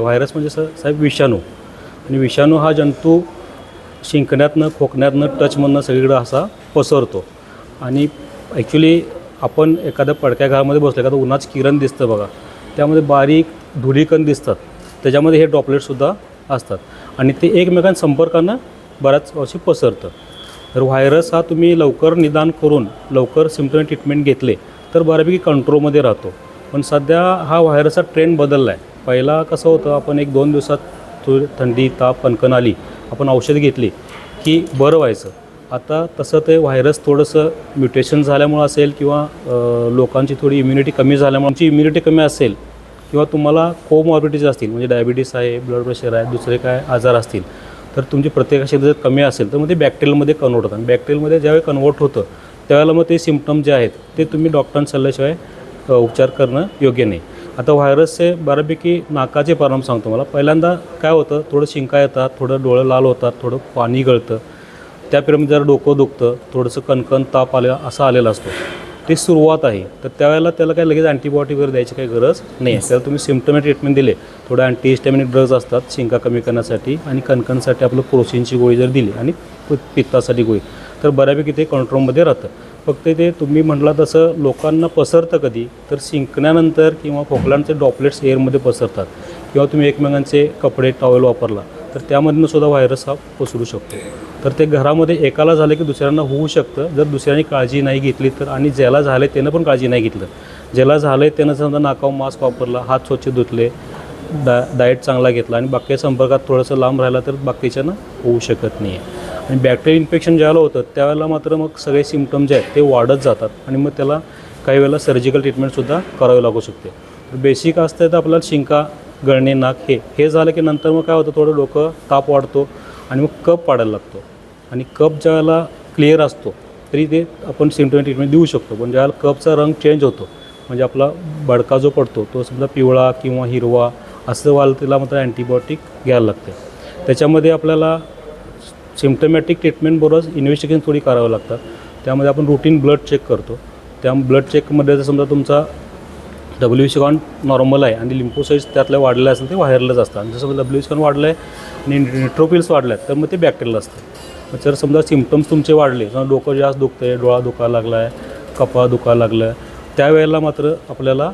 Virus म्हणजे sir साहेब विषाणू. आणि विषाणू हा जंतू शिंकण्यातनं खोकण्यातनं टचमधनं सगळीकडं असा पसरतो. आणि ॲक्च्युली आपण एखाद्या पडक्या घरामध्ये बसलो एखादं उन्हाचं किरण दिसतं बघा. त्यामध्ये बारीक धुलीकण दिसतात. त्याच्यामध्ये हे ड्रॉपलेटसुद्धा असतात. आणि ते एकमेकांच्या संपर्कानं बऱ्याच वर्षी पसरतं. तर व्हायरस हा तुम्ही लवकर निदान करून लवकर सिम्पटम ट्रीटमेंट घेतले तर बऱ्यापैकी कंट्रोलमध्ये राहतो. पण सध्या हा व्हायरसचा ट्रेंड बदलला आहे पहिला कसं होतं आपण एक दोन दिवसात थोडी थंडी ताप कणकण आली आपण औषध घेतली की बरं व्हायचं. आता तसं ते व्हायरस थोडंसं म्युटेशन झाल्यामुळं असेल किंवा लोकांची थोडी इम्युनिटी कमी झाल्यामुळे आमची इम्युनिटी कमी असेल किंवा तुम्हाला कोमॉर्बिटीज असतील म्हणजे डायबिटीस आहे ब्लड प्रेशर आहे दुसरे काय आजार असतील तर तुमची प्रत्येकाशी जर कमी असेल तर मग ते बॅक्टेरियलमध्ये कन्वर्ट होतं बॅक्टेरियलमध्ये ज्यावेळी कन्वर्ट होतं त्यावेळेला मग ते सिम्पटम जे आहेत ते तुम्ही डॉक्टरांच्या सल्ल्याशिवाय उपचार करणं योग्य नाही. आता व्हायरसचे बऱ्यापैकी नाकाचे परिणाम सांगतो मला पहिल्यांदा काय होतं थोडं शिंका येतात थोडं डोळं लाल होतात थोडं पाणी गळतं. त्या पिरियडमध्ये जरा डोकं दुखतं थोडंसं कणकण ताप आले असा आलेला असतो. ते सुरुवात आहे. तर त्यावेळेला त्याला काय लगेच अँटीबायोटिक वगैरे द्यायची काही गरज नाही. आहे त्याला तुम्ही सिम्पटमॅटिक ट्रीटमेंट दिले. थोडं अँटीहिस्टॅमिनिक ड्रग्ज असतात शिंका कमी करण्यासाठी आणि कणकणसाठी आपलं प्रोटीनची गोळी जर दिली आणि पित्तासाठी गोळी. तर बऱ्यापैकी ते कंट्रोलमध्ये राहतं. फक्त ते तुम्ही म्हटला तसं लोकांना पसरतं कधी तर शिंकण्यानंतर किंवा खोकल्यांचे ड्रॉपलेट्स एअरमध्ये पसरतात किंवा तुम्ही एकमेकांचे कपडे टॉवेल वापरला तर त्यामधनं सुद्धा व्हायरस हा पसरू शकतो. तर ते घरामध्ये एकाला झालं की दुसऱ्यांना होऊ शकतं. जर दुसऱ्याने काळजी नाही घेतली तर आणि ज्याला झालं त्यानं पण काळजी नाही घेतलं. ज्याला झालं आहे त्यानं समजा नाकावर मास्क वापरला हात स्वच्छ धुतले डा डाएट चांगला घेतला आणि बाकीच्या संपर्कात थोडंसं लांब राहिला तर बाकीच्यानं होऊ शकत नाही आहे आणि बॅक्टेरिया इन्फेक्शन ज्यावेळेला होतं त्यावेळेला मात्र मग सगळे सिम्पटम जे आहेत ते वाढत जातात आणि मग त्याला काही वेळेला सर्जिकल ट्रीटमेंटसुद्धा करावी लागू शकते. तर बेसिक असतं तर आपल्याला शिंका गळणे नाक हे हे झालं की नंतर मग काय होतं थोडं डोकं ताप वाढतो आणि मग कप पाडायला लागतो. आणि कप ज्यावेळेला क्लिअर असतो तरी ते आपण सिमटम ट्रीटमेंट देऊ शकतो. पण ज्यावेळेला कपचा रंग चेंज होतो म्हणजे आपला बडका जो पडतो तो समजा पिवळा किंवा हिरवा असं वाल तिला मात्र अँटीबायोटिक घ्यायला लागते. त्याच्यामध्ये आपल्याला सिम्टमॅटिक ट्रीटमेंटबरोबरच इन्व्हेस्टिगेशन थोडी करावं लागतात. त्यामध्ये आपण रुटीन ब्लड चेक करतो. त्या ब्लड चेकमध्ये जर समजा तुमचा डब्ल्यू सी कॉन नॉर्मल आहे आणि लिम्फोसाईज त्यातल्या वाढलं असेल ते व्हायरलच असतात. आणि जसं डब्ल्यू सी कॉन वाढलं आहे आणि न्यूट्रोपिल्स वाढले आहेत तर मग ते बॅक्टेरियल असतं. मग जर समजा सिम्पटम्स तुमचे वाढले समजा डोकं जास्त दुखतं आहे डोळा दुखायला लागला आहे कपा दुखायला लागलं आहे त्यावेळेला मात्र आपल्याला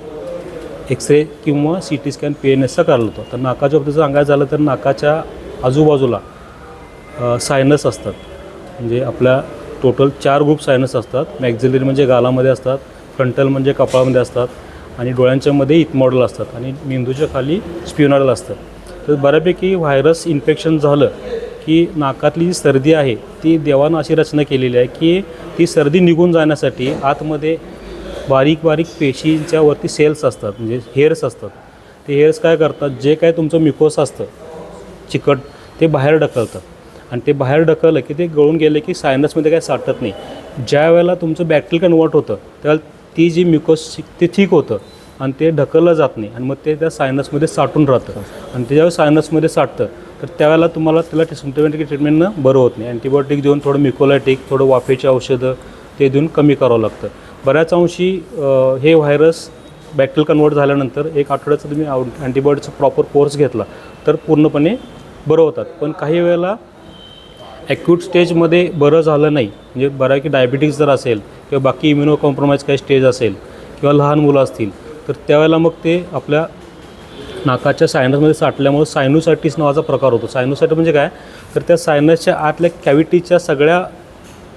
एक्सरे किंवा C T scan P N एसचा करायला होतो. तर नाकाच्या बाबतीत सांगायचं झालं तर नाकाच्या आजूबाजूला सायनस असतात. म्हणजे आपल्या टोटल चार ग्रुप सायनस असतात. मॅक्झिलरी म्हणजे गालामध्ये असतात फ्रंटल म्हणजे कपाळामध्ये असतात आणि डोळ्यांच्यामध्ये इथमॉडल इथ मॉडल असतात आणि मेंदूच्या खाली स्प्युनॉडल असतं तर बऱ्यापैकी व्हायरस इन्फेक्शन झालं की नाकातली जी सर्दी आहे ती देवानं अशी रचना केलेली आहे की ती सर्दी निघून जाण्यासाठी आतमध्ये बारीक बारीक पेशींच्या वरती सेल्स असतात म्हणजे हेअर्स असतात. ते हेअर्स काय करतात? जे काय तुमचं मिकोस असतं चिकट ते बाहेर ढकलतं आणि ते बाहेर ढकललं की ते गळून गेले की सायनसमध्ये काय साठत नाही. ज्या वेळेला तुमचं बॅक्टेरियल कन्वर्ट होतं त्यावेळेला ती जी म्युकस ते ठीक होतं आणि ते ढकललं जात नाही आणि मग ते त्या सायनसमध्ये साठून राहतं. आणि ते ज्यावेळेस सायनसमध्ये साठतं तर त्यावेळेला तुम्हाला त्याला सिमटोमॅटिक ट्रीटमेंटनं बरं होत नाही. अँटीबायोटिक देऊन थोडं मिकोलायटिक थोडं वाफेची औषधं ते देऊन कमी करावं लागतं. बऱ्याच अंशी हे व्हायरस बॅक्टेरियल कन्वर्ट झाल्यानंतर एक आठवड्याचा तुम्ही अँटीबायोटिकचा प्रॉपर कोर्स घेतला तर पूर्णपणे बरं होतात. पण काही वेळेला ॲक्यूट स्टेजमध्ये बरं झालं नाही. म्हणजे बऱ्याकी डायबिटीज जर असेल किंवा बाकी इम्युनो कॉम्प्रोमाइज काही स्टेज असेल किंवा लहान मुलं असतील तर त्यावेळेला मग ते आपल्या नाकाच्या सायनसमध्ये साठल्यामुळे सायनोसायटिस नावाचा प्रकार होतो. सायनोसायटिस म्हणजे काय? तर त्या सायनसच्या आतल्या कॅव्हिटीच्या सगळ्या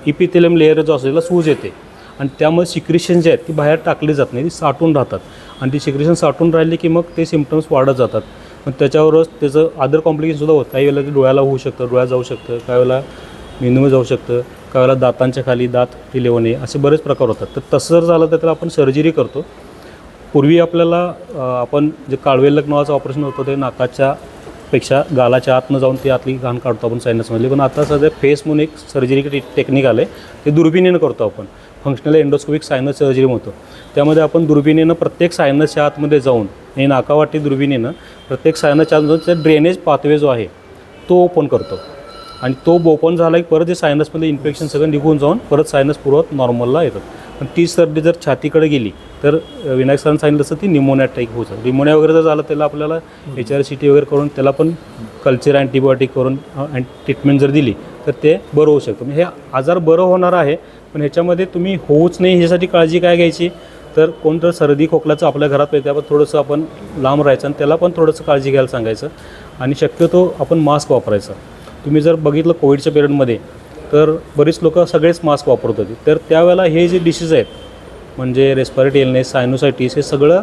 इपिथेलियम लेअर जो असतो त्याला सूज येते. आणि त्यामुळे सिक्रेशन जे आहेत ती बाहेर टाकली जात नाही ती साठून राहतात. आणि ती सिक्रेशन साठून राहिली की मग ते सिम्पटम्स वाढत जातात. मग त्याच्यावरच त्याचं अदर कॉम्प्लिकेशनसुद्धा होतं. काही वेळेला ते डोळ्याला होऊ शकतं डोळ्यात जाऊ शकतं काही वेळेला मेंदूमध्ये जाऊ शकतं काही वेळेला दातांच्या खाली दात हिले होणे असे बरेच प्रकार होतात. तर तसं जर झालं तर त्याला आपण सर्जरी करतो. पूर्वी आपल्याला आपण जे काळवेलक नावाचं ऑपरेशन होतं ते नाकाच्या पेक्षा गालाच्या आतनं जाऊन ती आतली घाण काढतो आपण सायनसमधली पण आता सध्या फेस म्हणून एक सर्जरी टे टेक्निक आलं आहे ते दुर्बिणीनं करतो आपण. फंक्शनल एंडोस्कोपिक सायनस सर्जरी म्हणतो. त्यामध्ये आपण दुर्बिणीनं प्रत्येक सायनसच्या आतमध्ये जाऊन आणि नाकावाटी दुर्बिणीनं प्रत्येक सायनसच्या आत ड्रेनेज पाथवे जो आहे तो ओपन करतो. आणि तो ओपन झाला की परत ते सायनसमध्ये इन्फेक्शन सगळं निघून जाऊन परत सायनस पूर्वत नॉर्मलला येतात पण ती सर्दी जर छातीकडे गेली तर विनायक सरांनी सांगितलं तसं ती निमोनिया टाईप होऊ शकते. निमोनिया वगैरे जर झालं त्याला आपल्याला एच आर सी टी वगैरे करून त्याला पण कल्चर अँटीबायोटिक करून अँड ट्रीटमेंट जर दिली तर ते बरं होऊ शकतं. म्हणजे हे आजार बरं होणार आहे पण ह्याच्यामध्ये तुम्ही होऊच नाही ह्यासाठी काळजी काय घ्यायची? तर कोणतं सर्दी खोकल्याचं आपल्या घरात येते आपण थोडंसं आपण लांब राहायचं आणि त्याला पण थोडंसं काळजी घ्यायला सांगायचं. आणि शक्यतो आपण मास्क वापरायचा. तुम्ही जर बघितलं कोविडच्या पिरियडमध्ये तर बरीच लोक सगळेच मास्क वापरत होते. तर त्यावेळेला हे जे डिसीज आहेत म्हणजे रेस्पिरेटरी इलनेस सायनोसायटिस हे सगळं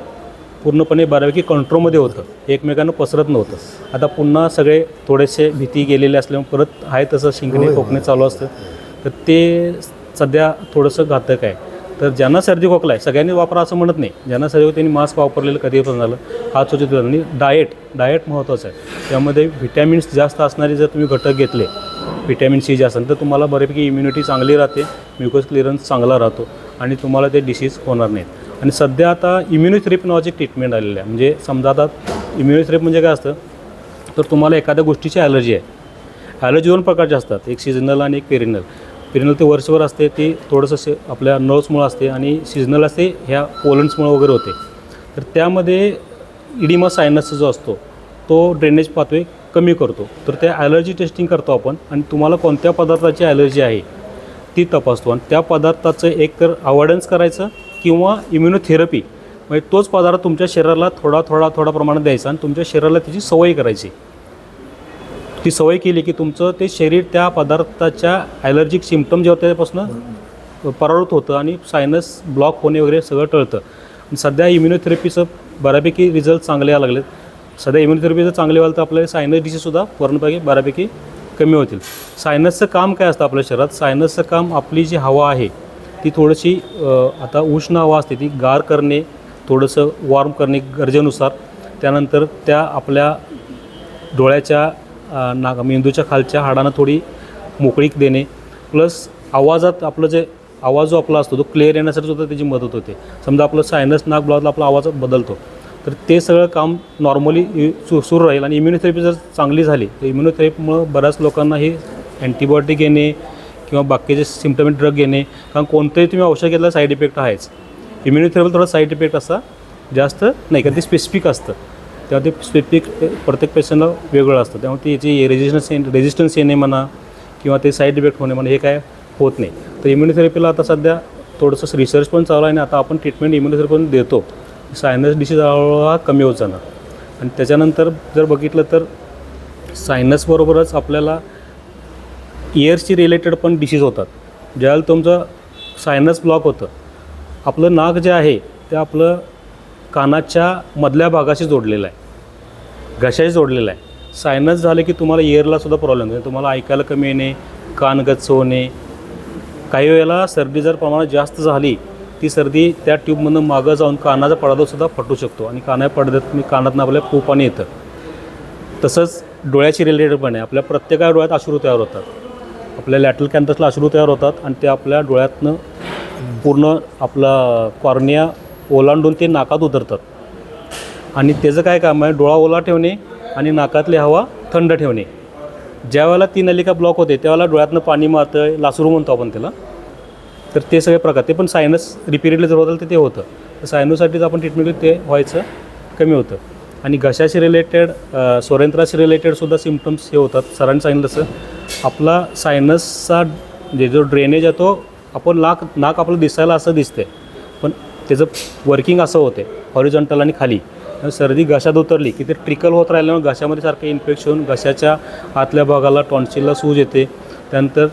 पूर्णपणे बऱ्यापैकी कंट्रोलमध्ये होतं. एकमेकांना पसरत नव्हतं. आता पुन्हा सगळे थोडेसे भीती गेलेले असल्यामुळे परत आहे तसं शिंकणे खोकणे चालू असतं. तर ते सध्या थोडंसं घातक आहे. तर ज्यांना सर्दी खोकला आहे सगळ्यांनी वापरा असं म्हणत नाही. ज्यांना सर्दी त्यांनी मास्क वापरलेलं कधी पण झालं. हात स्वच्छ आणि डाएट डाएट महत्त्वाचं आहे. त्यामध्ये व्हिटॅमिन्स जास्त असणारे जर तुम्ही घटक घेतले व्हिटॅमिन सी जे असेल तर तुम्हाला बऱ्यापैकी इम्युनिटी चांगली राहते म्युकस क्लिअरन्स चांगला राहतो आणि तुम्हाला ते डिसीज होणार नाहीत. आणि सध्या आता इम्युनोथेरपी नावाची ट्रीटमेंट आलेली आहे. म्हणजे समजा आता इम्युनोथेरपी म्हणजे काय असतं? तर तुम्हाला एखाद्या गोष्टीची ॲलर्जी आहे. ॲलर्जी दोन प्रकारचे असतात. एक सीझनल आणि एक पेरिनल पेरिनल ते वर्षभर असते ते थोडंसं से आपल्या नर्व्समुळं असते आणि सिजनल असते ह्या पोलंड्समुळं वगैरे होते. तर त्यामध्ये इडिमा सायनस जो असतो तो ड्रेनेज पाथवे कमी करतो. तर त्या ॲलर्जी टेस्टिंग करतो आपण आणि तुम्हाला कोणत्या पदार्थाची ॲलर्जी आहे ती तपासतो. आणि त्या पदार्थाचं एक तर अवॉइडन्स करायचं किंवा इम्युनोथेरपी म्हणजे तोच पदार्थ तुमच्या शरीराला थोडा थोडा थोडा प्रमाणात द्यायचा आणि तुमच्या शरीराला त्याची सवय करायची. ती सवय केली की तुमचं ते शरीर त्या पदार्थाच्या ॲलर्जिक सिमटम जे होते त्यापासून परावृत होतं आणि सायनस ब्लॉक होणे वगैरे सगळं टळतं. सध्या इम्युनोथेरपीचं बऱ्यापैकी रिझल्ट चांगले यायला लागलेत. सध्या इम्युनोथेरपी जर चांगले व्हाल तर आपल्याला सायनस डिसीजसुद्धा पूर्णपैकी बऱ्यापैकी कमी होतील. सायनसचं काम काय असतं आपल्या शरीरात? सायनसचं काम आपली जी हवा आहे ती थोडीशी आता उष्ण हवा असते ती गार करणे थोडंसं वॉर्म करणे गरजेनुसार. त्यानंतर त्या आपल्या डोळ्याच्या नाग मेंदूच्या खालच्या हाडांना थोडी मोकळीक देणे. प्लस आवाजात आपलं जे आवाज जो आपला असतो तो क्लिअर येण्यासाठी सुद्धा त्याची मदत होते. समजा आपलं सायनस नाक ब्लॉकला आपला आवाज बदलतो. तर ते सगळं काम नॉर्मली सु सुरू राहील. आणि इम्युनोथेरपी जर चांगली झाली तर इम्युनोथेरपीमुळं बऱ्याच लोकांना हे अँटीबायोटिक घेणे किंवा बाकीचे सिम्टमेटिक ड्रग घेणे कारण कोणतंही तुम्ही औषध घेतलं साईड इफेक्ट आहेच. इम्युनोथेरपी थोडा साईड इफेक्ट असा जास्त नाही कारण ते स्पेसिफिक असतं. तेव्हा ते स्पेसिफिक प्रत्येक पेशंटला वेगळं असतं. त्यामुळे त्याची रेजिस्टन्स रेजिस्टन्स येणे म्हणा किंवा ते साईड इफेक्ट होणे म्हणा हे काय होत नाही. तर इम्युनोथेरपीला आता सध्या थोडंसं रिसर्च पण चालू आहे आणि आता आपण ट्रीटमेंट इम्युनोथेरपी पण देतो. सायनस डिसीज हा कमी होत जाणार. आणि त्याच्यानंतर जर बघितलं तर सायनसबरोबरच आपल्याला इयर्सची रिलेटेड पण डिसीज होतात. ज्यावेळेला तुमचं सायनस ब्लॉक होतं. आपलं नाक जे आहे ते आपलं कानाच्या मधल्या भागाशी जोडलेलं आहे. घशाशी जोडलेलं आहे. सायनस झालं की तुम्हाला इयरलासुद्धा प्रॉब्लेम होतो तुम्हाला ऐकायला कमी येणे कान गच्च होणे काही वेळेला सर्दी जर प्रमाणात जास्त झाली ती सर्दी त्या ट्यूबमधून मागं जाऊन कानाचा पडदासुद्धा फटू शकतो आणि काना पडद्यात मी कानातनं आपल्या खूप पाणी येतं. तसंच डोळ्याची रिलेटेड पण आहे. आपल्या प्रत्येका डोळ्यात अश्रू तयार होतात. आपल्या लॅटल कॅन्थसला अश्रू तयार होतात आणि ते आपल्या डोळ्यातनं पूर्ण आपला कॉर्निया ओलांडून ते नाकात उतरतात. आणि त्याचं काय काम आहे? डोळा ओला ठेवणे आणि नाकातली हवा थंड ठेवणे. ज्या वेळेला ती नलिका ब्लॉक होते त्यावेळेला डोळ्यातनं पाणी मारतं लासरू म्हणतो आपण त्याला. तर ते सगळे प्रकार ते पण सायनस रिपिरियडली जर होतं तर ते होतं. तर सायनोसाठीच आपण ट्रीटमेंट ते व्हायचं कमी होतं. आणि घशाशी रिलेटेड सोरेंत्राशी रिलेटेडसुद्धा सिम्पटम्स हे होतात. सरांनी सांगितलं तसं. आपला सायनसचा जे म्हणजे जो ड्रेनेज आहे तो आपण नाक नाक आपलं दिसायला असं दिसते पण त्याचं वर्किंग असं होते हॉरिझॉन्टल आणि खाली. सर्दी घशात उतरली की ते ट्रिकल होत राहिल्यामुळे घशामध्ये सारखं इन्फेक्शन घशाच्या आतल्या भागाला टॉन्सिलला सूज येते. त्यानंतर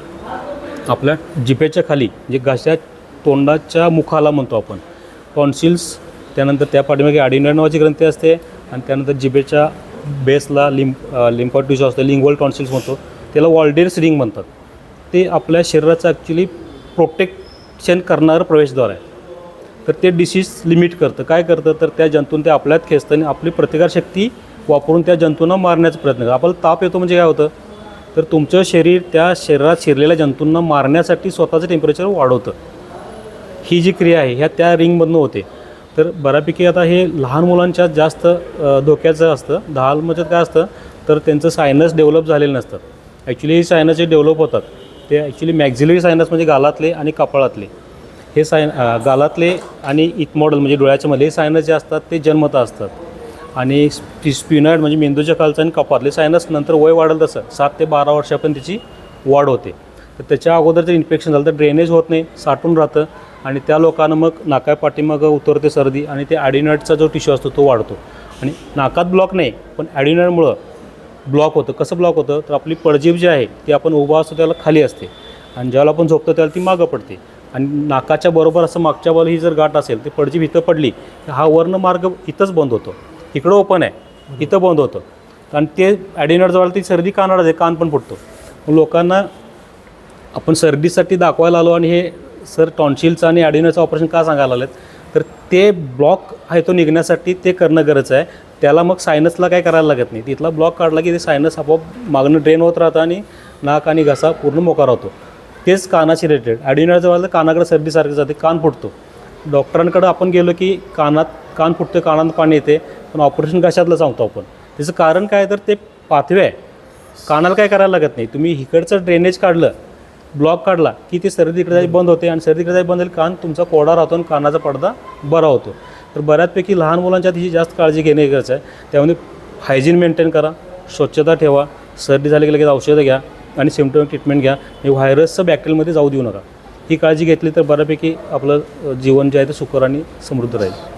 आपल्या जिपेच्या खाली जे घशा तोंडाच्या मुखाला म्हणतो आपण टॉन्सिल्स त्यानंतर त्या पाठीमागे आडिनॉइड नावाची ग्रंथी असते आणि त्यानंतर जिभेच्या बेसला लिंप लिम्फा टिश्यू असतं लिंगवल टॉन्सिल्स म्हणतो. त्याला वॉल्डेर्स रिंग म्हणतात. ते आपल्या शरीराचं ॲक्च्युली प्रोटेक्शन करणारं प्रवेशद्वार आहे. तर ते डिसीज लिमिट करतं. काय करतं? तर त्या जंतून ते आपल्यात खेचतं आणि आपली प्रतिकारशक्ती वापरून त्या जंतूंना मारण्याचा प्रयत्न करतं. आपल्याला ताप येतो म्हणजे काय होतं? तर तुमचं शरीर त्या शरीरात शिरलेल्या जंतूंना मारण्यासाठी स्वतःचं टेम्परेचर वाढवतं. ही जी क्रिया आहे ह्या त्या रिंगमधनं होते. तर बऱ्यापैकी आता हे लहान मुलांच्या जास्त धोक्याचं असतं. दहाल म्हणजे काय असतं? तर त्यांचं सायनस डेव्हलप झालेलं नसतं. ॲक्च्युली हे सायनस जे डेव्हलप होतात ते ॲक्च्युली मॅक्झिलरी सायनस म्हणजे गालातले आणि कपाळातले. हे सायन गालातले आणि इत मॉडल म्हणजे डोळ्याच्यामध्ये हे सायनस जे असतात ते जन्मत असतात. आणि स्पि स्पिनॉइड म्हणजे मेंदूच्या खालचं आणि कपातले सायनस नंतर वय वाढलं तसं सात ते बारा वर्षापर्यंत त्याची वाढ होते. तर त्याच्या अगोदर जर इन्फेक्शन झालं तर ड्रेनेज होत नाही साठून राहतं आणि त्या लोकांना मग नाका पाठीमागं उतरते सर्दी आणि ते ॲडिनॉइडचा जो टिश्यू असतो तो वाढतो. आणि नाकात ब्लॉक नाही पण ॲडिनॉइडमुळं ब्लॉक होतं. कसं ब्लॉक होतं? तर आपली पडजीभ जी आहे ती आपण उभा असतो त्याला खाली असते. आणि ज्यावेळेला आपण झोपतो त्याला ती मागं पडते. आणि नाकाच्या बरोबर असं मागच्या बाजूला ही जर गाठ असेल ती पडजी इथं पडली तर हा वर्ण मार्ग इथंच बंद होतो. इकडं ओपन आहे. इथं बंद होतं. आणि ते ॲडिनॉइड जवळ ती सर्दी कानाडच आहे कान पण फुटतो. मग लोकांना आपण सर्दीसाठी दाखवायला आलो आणि हे सर टॉन्शिलचं आणि ॲडिनॉचं ऑपरेशन का सांगायला आलेत? तर ते ब्लॉक आहे तो निघण्यासाठी ते करणं गरज आहे. त्याला मग सायनसला काय करायला लागत नाही. तिथला ब्लॉक काढला की ते सायनस आपोआप मागणं ड्रेन होत राहतं आणि नाक आणि घसा पूर्ण मोकार होतो. तेच कानाशी रिलेटेड ॲडिनोचं व्हायला कानाकडे सर्दीसारखं जाते कान फुटतो. डॉक्टरांकडे आपण गेलो की कानात कान फुटतं कानात पाणी येते पण ऑपरेशन कशातलं सांगतो आपण? त्याचं कारण काय तर ते पाथवे आहे. कानाला काय करायला लागत नाही. तुम्ही इकडचं ड्रेनेज काढलं ब्लॉक काढला की ते सर्दी इकडे जायची बंद होते आणि सर्दी इकडे जायची बंद झाली कान तुमचा कोडा राहतो आणि कानाचा पडदा बरा होतो. तर बऱ्याचपैकी लहान मुलांच्या तिची जास्त काळजी घेणे गरज आहे. त्यामध्ये हायजीन मेंटेन करा स्वच्छता ठेवा सर्दी झाली की लगेच औषधं घ्या. आणि सिमटम ट्रीटमेंट घ्या. हे व्हायरसचं बॅक्टेरियलमध्ये जाऊ देऊ नका. ही काळजी घेतली तर बऱ्यापैकी आपलं जीवन जे आहे ते सुकर आणि समृद्ध राहील.